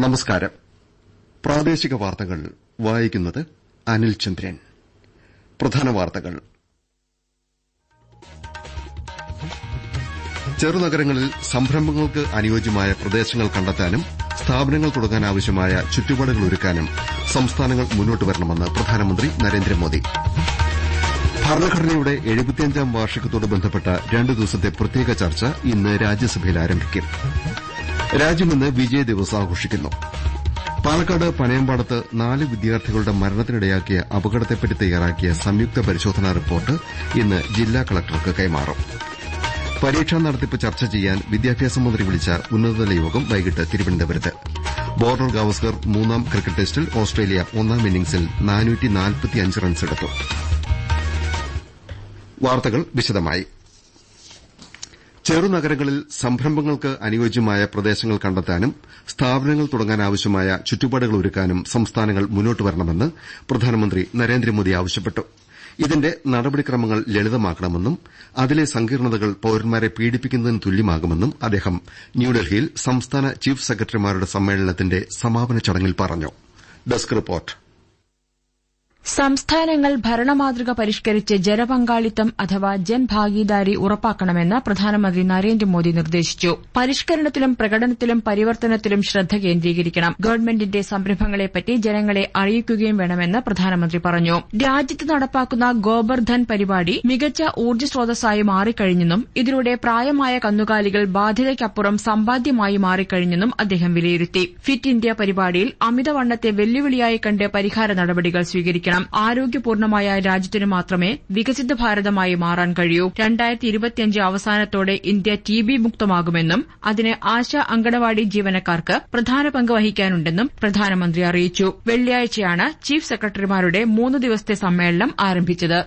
നമസ്കാരം. പ്രാദേശിക വാർത്തകൾ വായിക്കുന്നത് അനിൽ പ്രധാന വാർത്തകൾ. ചെറുനഗരങ്ങളിൽ സംരംഭങ്ങൾക്ക് അനുയോജ്യമായ പ്രദേശങ്ങൾ കണ്ടെത്താനും സ്ഥാപനങ്ങൾ തുടങ്ങാനാവശ്യമായ ചുറ്റുപാടുകൾ ഒരുക്കാനും സംസ്ഥാനങ്ങൾ മുന്നോട്ട് വരണമെന്ന് പ്രധാനമന്ത്രി നരേന്ദ്രമോദി. ഭരണഘടനയുടെ എഴുപത്തിയഞ്ചാം വാർഷികത്തോട് ബന്ധപ്പെട്ട രണ്ടു ദിവസത്തെ പ്രത്യേക ചർച്ച ഇന്ന് രാജ്യസഭയിൽ ആരംഭിക്കും. രാജ്യം ഇന്ന് വിജയ് ദിവസ് ആഘോഷിക്കുന്നു. പാലക്കാട് പനയമ്പാടത്ത് നാല് വിദ്യാർത്ഥികളുടെ മരണത്തിനിടയാക്കിയ അപകടത്തെപ്പറ്റി തയ്യാറാക്കിയ സംയുക്ത പരിശോധനാ റിപ്പോർട്ട് ഇന്ന് ജില്ലാ കളക്ടർക്ക് കൈമാറും. പരീക്ഷാ നടത്തിപ്പ് ചർച്ച ചെയ്യാൻ വിദ്യാഭ്യാസ മന്ത്രി വിളിച്ച ഉന്നതതല യോഗം വൈകിട്ട് തിരുവനന്തപുരത്ത്. ബോർഡർ ഗാവസ്കർ മൂന്നാം ക്രിക്കറ്റ് ടെസ്റ്റിൽ ഓസ്ട്രേലിയ ഒന്നാം ഇന്നിംഗ്സിൽ റൺസെടുത്തു ചെറുനഗരങ്ങളിൽ സംരംഭങ്ങൾക്ക് അനുയോജ്യമായ പ്രദേശങ്ങൾ കണ്ടെത്താനും സ്ഥാപനങ്ങൾ തുടങ്ങാനാവശ്യമായ ചുറ്റുപാടുകൾ ഒരുക്കാനും സംസ്ഥാനങ്ങൾ മുന്നോട്ട് വരണമെന്ന് പ്രധാനമന്ത്രി നരേന്ദ്രമോദി ആവശ്യപ്പെട്ടു. ഇതിന്റെ നടപടിക്രമങ്ങൾ ലളിതമാക്കണമെന്നും അതിലെ സങ്കീർണതകൾ പൌരന്മാരെ പീഡിപ്പിക്കുന്നതിന് തുല്യമാകുമെന്നും അദ്ദേഹം ന്യൂഡൽഹിയിൽ സംസ്ഥാന ചീഫ് സെക്രട്ടറിമാരുടെ സമ്മേളനത്തിന്റെ സമാപന ചടങ്ങിൽ പറഞ്ഞു. സംസ്ഥാനങ്ങൾ ഭരണമാതൃക പരിഷ്കരിച്ച് ജനപങ്കാളിത്തം അഥവാ ജൻഭാഗീദാരി ഉറപ്പാക്കണമെന്ന് പ്രധാനമന്ത്രി നരേന്ദ്രമോദി നിർദ്ദേശിച്ചു. പരിഷ്കരണത്തിലും പ്രകടനത്തിലും പരിവർത്തനത്തിലും ശ്രദ്ധ കേന്ദ്രീകരിക്കണം. ഗവൺമെന്റിന്റെ സംരംഭങ്ങളെപ്പറ്റി ജനങ്ങളെ അറിയിക്കുകയും വേണമെന്ന് പ്രധാനമന്ത്രി പറഞ്ഞു. രാജ്യത്ത് നടപ്പാക്കുന്ന ഗോബർധൻ പരിപാടി മികച്ച ഊർജ സ്രോതസ്സായി മാറിക്കഴിഞ്ഞെന്നും ഇതിലൂടെ പ്രായമായ കന്നുകാലികൾ ബാധ്യതയ്ക്കപ്പുറം സമ്പാദ്യമായി മാറിക്കഴിഞ്ഞെന്നും അദ്ദേഹം വിലയിരുത്തി. ഫിറ്റ് ഇന്ത്യ പരിപാടിയിൽ അമിതവണ്ണത്തെ വെല്ലുവിളിയായി കണ്ട് പരിഹാര നടപടികൾ സ്വീകരിക്കണം. സ്വീകരിക്കണം ആരോഗ്യപൂർണമായ രാജ്യത്തിന് മാത്രമേ വികസിത ഭാരതമായി മാറാൻ കഴിയൂ. അവസാനത്തോടെ ഇന്ത്യ ടി ബി മുക്തമാകുമെന്നും അതിന് ആശാ അങ്കണവാടി ജീവനക്കാർക്ക് പ്രധാന പങ്ക് വഹിക്കാനുണ്ടെന്നും പ്രധാനമന്ത്രി അറിയിച്ചു. വെള്ളിയാഴ്ചയാണ് ചീഫ് സെക്രട്ടറിമാരുടെ മൂന്ന് ദിവസത്തെ സമ്മേളനം ആരംഭിച്ചത്.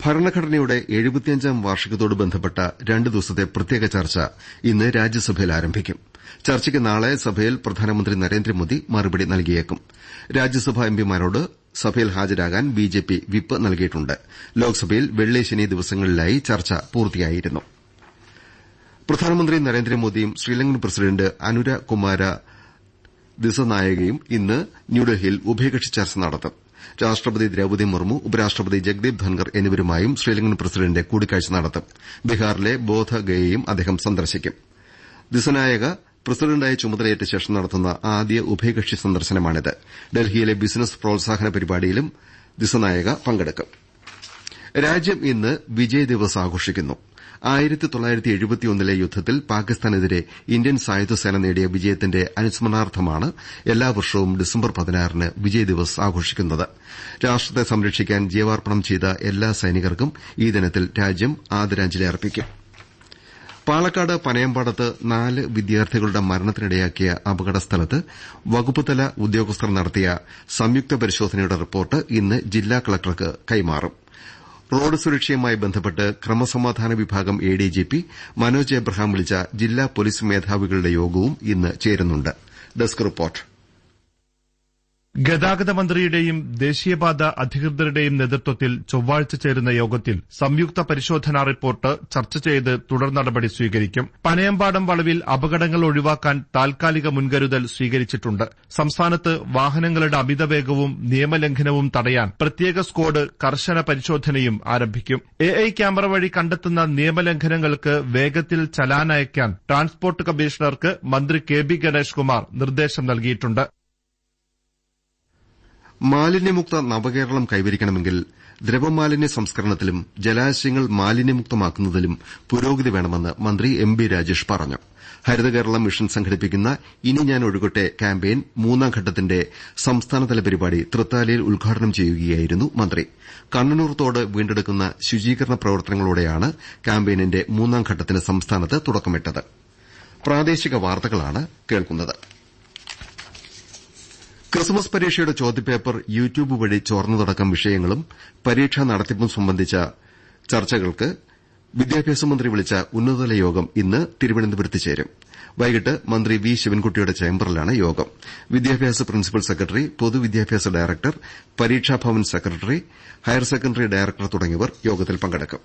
ഭരണഘടനയുടെ എഴുപത്തിയഞ്ചാം വാർഷികത്തോട് ബന്ധപ്പെട്ട രണ്ട് ദിവസത്തെ പ്രത്യേക ചർച്ച ഇന്ന് രാജ്യസഭയിൽ ആരംഭിക്കും. ചർച്ചയ്ക്ക് നാളെ സഭയിൽ പ്രധാനമന്ത്രി നരേന്ദ്രമോദി മറുപടി നൽകിയേക്കും. രാജ്യസഭാ എംപിമാരോട് സഭയിൽ ഹാജരാകാൻ ബിജെപി വിപ്പ് നൽകിയിട്ടുണ്ട്. ലോക്സഭയിൽ വെള്ളി ശനി ദിവസങ്ങളിലായി ചർച്ച പൂർത്തിയായിരുന്നു. പ്രധാനമന്ത്രി നരേന്ദ്രമോദിയും ശ്രീലങ്കൻ പ്രസിഡന്റ് അനുര കുമാര ദിസനായകയും ഇന്ന് ന്യൂഡൽഹിയിൽ ഉഭയകക്ഷി ചർച്ച നടത്തും. രാഷ്ട്രപതി ദ്രൌപദി മുർമു ഉപരാഷ്ട്രപതി ജഗ്ദീപ് ധൻഖർ എന്നിവരുമായും ശ്രീലങ്കൻ പ്രസിഡന്റ് കൂടിക്കാഴ്ച നടത്തും. ബീഹാറിലെ ബോധഗയയും അദ്ദേഹം സന്ദർശിക്കും. ദിസനായക പ്രസിഡന്റായി ചുമതലയേറ്റ ശേഷം നടത്തുന്ന ആദ്യ ഉഭയകക്ഷി സന്ദർശനമാണിത്. ഡൽഹിയിലെ ബിസിനസ് പ്രോത്സാഹന പരിപാടിയിലും ദിസനായക പങ്കെടുക്കും. രാജ്യം ഇന്ന് വിജയ് ദിവസ് ആഘോഷിക്കുന്നു. യുദ്ധത്തിൽ പാകിസ്ഥാനെതിരെ ഇന്ത്യൻ സായുധസേന നേടിയ വിജയത്തിന്റെ അനുസ്മരണാർത്ഥമാണ് എല്ലാ വർഷവും ഡിസംബർ പതിനാറിന് വിജയ് ദിവസ് ആഘോഷിക്കുന്നത്. രാഷ്ട്രത്തെ സംരക്ഷിക്കാൻ ജീവാർപ്പണം ചെയ്ത എല്ലാ സൈനികർക്കും ഈ ദിനത്തിൽ രാജ്യം ആദരാഞ്ജലി അർപ്പിക്കും. പാലക്കാട് പനയമ്പാടത്ത് നാല് വിദ്യാർത്ഥികളുടെ മരണത്തിനിടയാക്കിയ അപകട സ്ഥലത്ത് വകുപ്പുതല ഉദ്യോഗസ്ഥർ നടത്തിയ സംയുക്ത പരിശോധനയുടെ റിപ്പോർട്ട് ഇന്ന് ജില്ലാ കളക്ടർക്ക് കൈമാറും. റോഡ് സുരക്ഷയുമായി ബന്ധപ്പെട്ട് ക്രമസമാധാന വിഭാഗം A D G P Manoj Abraham വിളിച്ച ജില്ലാ പോലീസ് മേധാവികളുടെ യോഗവും ഇന്ന് ചേരുന്നുണ്ട്. ഗതാഗത മന്ത്രിയുടെയും ദേശീയപാത അധികൃതരുടെയും നേതൃത്വത്തിൽ ചൊവ്വാഴ്ച ചേരുന്ന യോഗത്തിൽ സംയുക്ത പരിശോധനാ റിപ്പോർട്ട് ചർച്ച ചെയ്ത് തുടർ നടപടി സ്വീകരിക്കും. പനയമ്പാടം വളവിൽ അപകടങ്ങൾ ഒഴിവാക്കാൻ താൽക്കാലിക മുൻകരുതൽ സ്വീകരിച്ചിട്ടുണ്ട്. സംസ്ഥാനത്ത് വാഹനങ്ങളുടെ അമിതവേഗവും നിയമലംഘനവും തടയാൻ പ്രത്യേക സ്ക്വാഡ് കർശന പരിശോധനയും ആരംഭിക്കും. എ ഐ ക്യാമറ വഴി കണ്ടെത്തുന്ന നിയമലംഘനങ്ങൾക്ക് വേഗത്തിൽ ചലാനയക്കാൻ ട്രാൻസ്പോർട്ട് കമ്മീഷണർക്ക് മന്ത്രി കെ ബി ഗണേഷ് കുമാർ നിർദ്ദേശം നൽകിയിട്ടുണ്ട്. മാലിന്യമുക്ത നവകേരളം കൈവരിക്കണമെങ്കിൽ ദ്രവമാലിന്യ സംസ്കരണത്തിലും ജലാശയങ്ങൾ മാലിന്യമുക്തമാക്കുന്നതിലും പുരോഗതി വേണമെന്ന് മന്ത്രി എം ബി രാജേഷ് പറഞ്ഞു. ഹരിതകേരളം മിഷൻ സംഘടിപ്പിക്കുന്ന ഇനി ഞാൻ ഒഴുകട്ടെ ക്യാമ്പയിൻ മൂന്നാം ഘട്ടത്തിന്റെ സംസ്ഥാനതല പരിപാടി തൃത്താലയിൽ ഉദ്ഘാടനം ചെയ്യുകയായിരുന്നു മന്ത്രി. കണ്ണനൂർ തോട് വീണ്ടെടുക്കുന്ന ശുചീകരണ പ്രവർത്തനങ്ങളോടെയാണ് ക്യാമ്പയിനിന്റെ മൂന്നാം ഘട്ടത്തിന് സംസ്ഥാനത്ത് തുടക്കമിട്ടത്. ക്രിസ്മസ് പരീക്ഷയുടെ ചോദ്യപേപ്പർ യൂട്യൂബ് വഴി ചോർന്നതടക്കം വിഷയങ്ങളും പരീക്ഷാ നടത്തിപ്പും സംബന്ധിച്ച ചർച്ചകൾക്ക് വിദ്യാഭ്യാസ മന്ത്രി വിളിച്ച ഉന്നതതല യോഗം ഇന്ന് തിരുവനന്തപുരത്ത് ചേരും. വൈകിട്ട് മന്ത്രി വി ശിവൻകുട്ടിയുടെ ചേംബറിലാണ് യോഗം. വിദ്യാഭ്യാസ പ്രിൻസിപ്പൽ സെക്രട്ടറി പൊതുവിദ്യാഭ്യാസ director Pareekshabhavan secretary higher secondary director തുടങ്ങിയവർ യോഗത്തിൽ പങ്കെടുക്കും.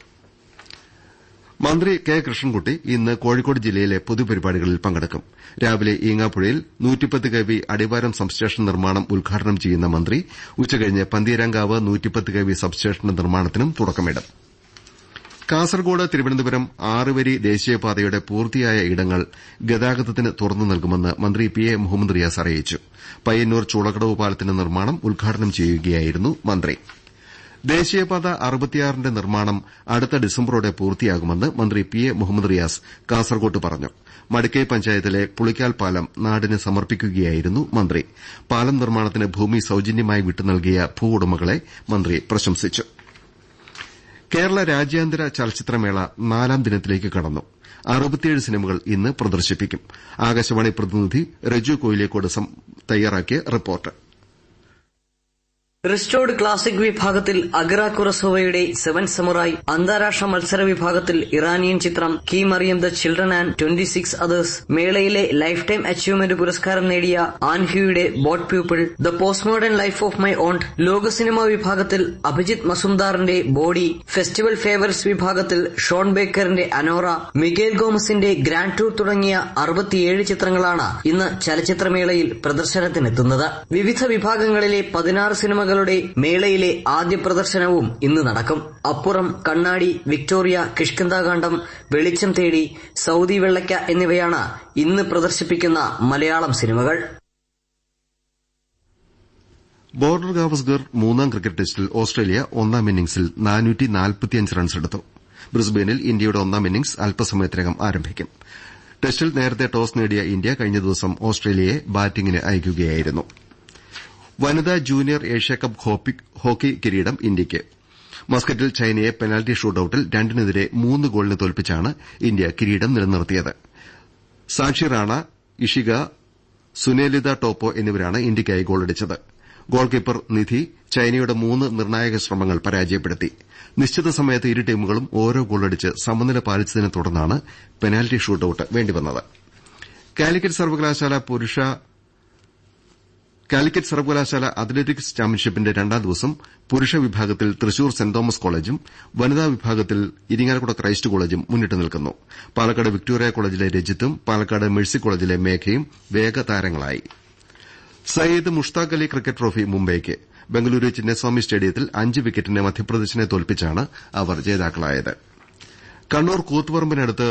മന്ത്രി കെ കൃഷ്ണൻകുട്ടി ഇന്ന് കോഴിക്കോട് ജില്ലയിലെ പൊതുപരിപാടികളിൽ പങ്കെടുക്കും. രാവിലെ ഈങ്ങാപ്പുഴയിൽ നൂറ്റിപ്പത്ത് കെവി അടിവാരം സബ്സ്റ്റേഷൻ നിർമ്മാണം ഉദ്ഘാടനം ചെയ്യുന്ന മന്ത്രി ഉച്ചകഴിഞ്ഞ് പന്തീരാങ്കാവ് നൂറ്റിപ്പത്ത് കെവി സബ്സ്റ്റേഷന്റെ നിർമ്മാണത്തിനും തുടക്കമിടും. കാസർകോട് തിരുവനന്തപുരം ആറുവരി ദേശീയപാതയുടെ പൂർത്തിയായ ഇടങ്ങൾ ഗതാഗതത്തിന് തുറന്നു നൽകുമെന്ന് മന്ത്രി പി എ മുഹമ്മദ് റിയാസ് അറിയിച്ചു. പയ്യന്നൂർ ചൂളക്കടവ് പാലത്തിന്റെ നിർമ്മാണം ഉദ്ഘാടനം ചെയ്യുകയായിരുന്നു മന്ത്രി. ദേശീയപാത അറുപത്തിയാറിന്റെ നിർമ്മാണം അടുത്ത ഡിസംബറോടെ പൂർത്തിയാകുമെന്ന് മന്ത്രി പി എ മുഹമ്മദ് റിയാസ് കാസർകോട്ട് പറഞ്ഞു. മടിക്കൈ പഞ്ചായത്തിലെ പുളിക്കാൽ പാലം നാടിന് സമർപ്പിക്കുകയായിരുന്നു മന്ത്രി. പാലം നിർമ്മാണത്തിന് ഭൂമി സൌജന്യമായി വിട്ടുനൽകിയ ഭൂവുടമകളെ മന്ത്രി പ്രശംസിച്ചു. കേരള രാജ്യാന്തര ചലച്ചിത്രമേള നാലാം ദിനത്തിലേക്ക് കടന്നു. അറുപത്തിയേഴ് സിനിമകൾ ഇന്ന് പ്രദർശിപ്പിക്കും. ആകാശവാണി പ്രതിനിധി രജു കോയിലേക്കോട് തയ്യാറാക്കിയ റിപ്പോർട്ട്. റിസ്റ്റോർഡ് ക്ലാസിക് വിഭാഗത്തിൽ അഗ്ര കുറസോവയുടെ സെവൻ സമുറായി അന്താരാഷ്ട്ര മത്സര വിഭാഗത്തിൽ ഇറാനിയൻ ചിത്രം key Mariam the children and twenty six others മേളയിലെ lifetime achievement പുരസ്കാരം നേടിയ ആൻഹ്യൂയുടെ boat people the post modern life of my own ലോക സിനിമ വിഭാഗത്തിൽ അഭിജിത് മസുംദാറിന്റെ ബോഡി ഫെസ്റ്റിവൽ ഫേവേഴ്സ് വിഭാഗത്തിൽ ഷോൺ ബേക്കറിന്റെ അനോറ മിഗേൽ ഗോമസിന്റെ ഗ്രാൻഡ് ടൂർ തുടങ്ങിയ അറുപത്തിയേഴ് ചിത്രങ്ങളാണ് ഇന്ന് ചലച്ചിത്രമേളയിൽ പ്രദർശനത്തിനെത്തുന്നത്. വിവിധ വിഭാഗങ്ങളിലെ പതിനാറ് സിനിമകൾ ചിത്രങ്ങളുടെ മേളയിലെ ആദ്യ പ്രദർശനവും ഇന്ന് നടക്കും. അപ്പുറം കണ്ണാടി വിക്ടോറിയ കിഷ്കന്താകാന്ഡം വെളിച്ചം തേടി സൌദി വെള്ളയ്ക്ക എന്നിവയാണ് ഇന്ന് പ്രദർശിപ്പിക്കുന്ന മലയാളം സിനിമകൾ. ബോർഡർ ഗാവസ്കർ മൂന്നാം ക്രിക്കറ്റ് ടെസ്റ്റിൽ ഓസ്ട്രേലിയ ഒന്നാം ഇന്നിംഗ്സിൽ റൺസെടുത്തു ബ്രിസ്ബെയിനിൽ ഇന്ത്യയുടെ ഒന്നാം ഇന്നിംഗ്സ് അല്പസമയത്തിനകം ആരംഭിക്കും. ടെസ്റ്റിൽ നേരത്തെ ടോസ് നേടിയ ഇന്ത്യ കഴിഞ്ഞ ദിവസം ഓസ്ട്രേലിയയെ ബാറ്റിംഗിന് അയക്കുകയായിരുന്നു. വനിതാ ജൂനിയർ ഏഷ്യാകപ്പ് ഹോക്കി കിരീടം ഇന്ത്യയ്ക്ക് മസ്കറ്റിൽ ചൈനയെ പെനാൽറ്റി ഷൂട്ടൌട്ടിൽ രണ്ടിനെതിരെ മൂന്ന് ഗോളിന് തോൽപ്പിച്ചാണ് ഇന്ത്യ കിരീടം നിലനിർത്തിയത്. സാക്ഷി റാണ ഇഷിക സുനേലിത ടോപ്പോ എന്നിവരാണ് ഇന്ത്യയ്ക്കായി ഗോളടിച്ചത്. ഗോൾ കീപ്പർ നിധി ചൈനയുടെ മൂന്ന് നിർണായക ശ്രമങ്ങൾ പരാജയപ്പെടുത്തി. നിശ്ചിത സമയത്ത് ഇരു ടീമുകളും ഓരോ ഗോളടിച്ച് സമനില പാലിച്ചതിനെ തുടർന്നാണ് പെനാൽറ്റി ഷൂട്ടൌട്ട് വേണ്ടിവന്നത്. കാലിക്കറ്റ് സർവകലാശാല പുരുഷ കാലിക്കറ്റ് സർവകലാശാല അത്ലറ്റിക്സ് ചാമ്പ്യൻഷിപ്പിന്റെ രണ്ടാം ദിവസം പുരുഷ വിഭാഗത്തിൽ തൃശൂർ സെന്റ് തോമസ് കോളേജും വനിതാ വിഭാഗത്തിൽ ഇരിങ്ങാലക്കുട ക്രൈസ്റ്റ് കോളേജും മുന്നിട്ട് നിൽക്കുന്നു. പാലക്കാട് വിക്ടോറിയ കോളേജിലെ രജിത്തും പാലക്കാട് മേഴ്സി കോളേജിലെ മേഘയും വേഗതാരങ്ങളായി സയ്യിദ് മുഷ്താഖ് അലി ക്രിക്കറ്റ് ട്രോഫി മുംബൈക്ക്. ബംഗളൂരു ചിന്നസ്വാമി സ്റ്റേഡിയത്തിൽ അഞ്ച് വിക്കറ്റിന് മധ്യപ്രദേശിനെ തോൽപ്പിച്ചാണ് അവർ ജേതാക്കളായത്. കണ്ണൂർ കൂത്തുപറമ്പിനടുത്ത്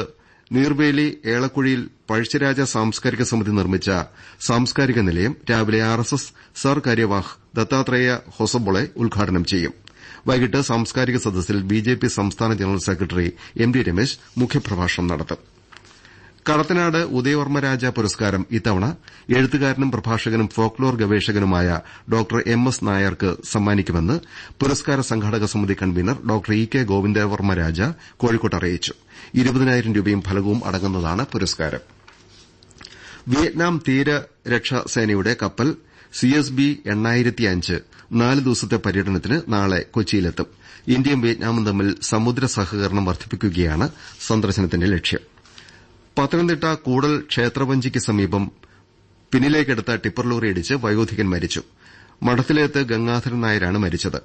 നീർവേലി ഏളക്കുഴിയിൽ പഴശ്ശിരാജ സാംസ്കാരിക സമിതി നിർമ്മിച്ച സാംസ്കാരിക നിലയം രാവിലെ ആർഎസ്എസ് എസ് എസ് സർ കാര്യവാഹ് ദത്താത്രേയ ഹൊസബൊളെ ഉദ്ഘാടനം ചെയ്യും. വൈകിട്ട് സാംസ്കാരിക സദസ്സിൽ ബിജെപി സംസ്ഥാന general secretary M T Ramesh മുഖ്യപ്രഭാഷണം നടത്തും. കടത്തനാട് ഉദയവർമ്മരാജ പുരസ്കാരം ഇത്തവണ എഴുത്തുകാരനും പ്രഭാഷകനും ഫോക്ലോർ ഗവേഷകനുമായ ഡോക്ടർ എം എസ് നായർക്ക് സമ്മാനിക്കുമെന്ന് പുരസ്കാര സംഘാടക സമിതി convener doctor E K Govindavarmaraja കോഴിക്കോട്ട് അറിയിച്ചു. ഇരുപതിനായിരം രൂപയും ഫലകവും അടങ്ങുന്നതാണ് പുരസ്കാരം. വിയറ്റ്നാം തീരരക്ഷാ സേനയുടെ കപ്പൽ സി എസ് ബി നാല് ദിവസത്തെ പര്യടനത്തിന് നാളെ കൊച്ചിയിലെത്തും. ഇന്ത്യയും വിയറ്റ്നാമും തമ്മിൽ സമുദ്ര സഹകരണം വർദ്ധിപ്പിക്കുകയാണ് സന്ദർശനത്തിന്റെ ലക്ഷ്യം. പത്തനംതിട്ട കൂടൽ ക്ഷേത്രവഞ്ചിക്ക് സമീപം പിന്നിലേക്കെടുത്ത ടിപ്പർ ലോറി ഇടിച്ച് വയോധികൻ മരിച്ചു. മഠത്തിലേത്ത് ഗംഗാധരൻ നായരാണ് മരിച്ചത്.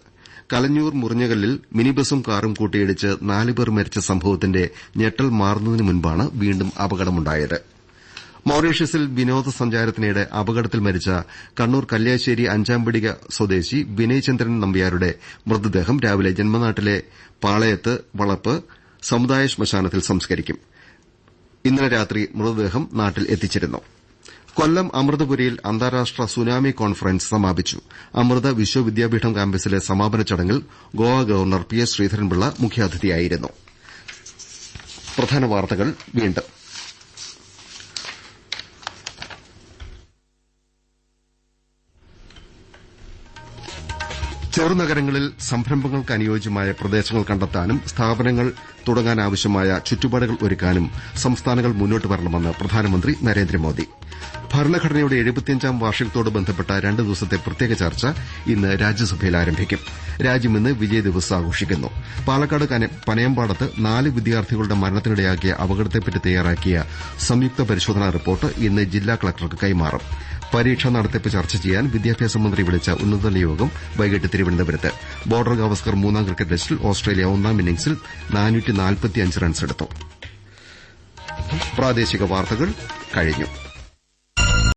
കലഞ്ഞൂർ മുറിഞ്ഞകല്ലിൽ മിനി ബസും കാറും കൂട്ടിയിടിച്ച് നാലുപേർ മരിച്ച സംഭവത്തിന്റെ ഞെട്ടൽ മാറുന്നതിന് മുൻപാണ് വീണ്ടും അപകടമുണ്ടായത്. മൌറീഷ്യസിൽ വിനോദസഞ്ചാരത്തിനിടെ അപകടത്തിൽ മരിച്ച കണ്ണൂർ കല്യാശ്ശേരി അഞ്ചാംപിടിക സ്വദേശി വിനയചന്ദ്രൻ നമ്പ്യാരുടെ മൃതദേഹം രാവിലെ ജന്മനാട്ടിലെ പാളയത്ത് വളപ്പ് സമുദായ ശ്മശാനത്തിൽ സംസ്കരിക്കും. ഇന്നലെ രാത്രി മൃതദേഹം നാട്ടിൽ എത്തിച്ചിരുന്നു. കൊല്ലം അമൃതപുരിയിൽ അന്താരാഷ്ട്ര സുനാമി കോൺഫറൻസ് സമാപിച്ചു. അമൃത വിശ്വവിദ്യാപീഠം ക്യാമ്പസിലെ സമാപന ചടങ്ങിൽ Goa governor P S Sreedharan Pillai മുഖ്യാതിഥിയായിരുന്നു. ചെറുനഗരങ്ങളിൽ സംരംഭങ്ങൾക്ക് അനുയോജ്യമായ പ്രദേശങ്ങൾ കണ്ടെത്താനും സ്ഥാപനങ്ങൾ തുടങ്ങാനാവശ്യമായ ചുറ്റുപാടുകൾ ഒരുക്കാനും സംസ്ഥാനങ്ങൾ മുന്നോട്ട് വരണമെന്ന് പ്രധാനമന്ത്രി നരേന്ദ്രമോദി. ഭരണഘടനയുടെ എഴുപത്തിയഞ്ചാം വാർഷികത്തോട് ബന്ധപ്പെട്ട രണ്ട് ദിവസത്തെ പ്രത്യേക ചർച്ച ഇന്ന് രാജ്യസഭയിൽ ആരംഭിക്കും. രാജ്യം ഇന്ന് വിജയ് ദിവസ് ആഘോഷിക്കുന്നു. പാലക്കാട് പനയമ്പാടത്ത് നാല് വിദ്യാർത്ഥികളുടെ മരണത്തിനിടയാക്കിയ അപകടത്തെപ്പറ്റി തയ്യാറാക്കിയ സംയുക്ത പരിശോധനാ റിപ്പോർട്ട് ഇന്ന് ജില്ലാ കളക്ടർക്ക് കൈമാറും. പരീക്ഷാ നടത്തിപ്പ് ചർച്ച ചെയ്യാൻ വിദ്യാഭ്യാസ മന്ത്രി വിളിച്ച ഉന്നതതല യോഗം വൈകിട്ട് തിരുവനന്തപുരത്ത്. ബോർഡർ ഗവസ്കർ മൂന്നാം ക്രിക്കറ്റ് ടെസ്റ്റിൽ ഓസ്ട്രേലിയ ഒന്നാം ഇന്നിംഗ്സിൽ റൺസെടുത്തു പ്രാദേശിക വാർത്തകൾ കഴിഞ്ഞു.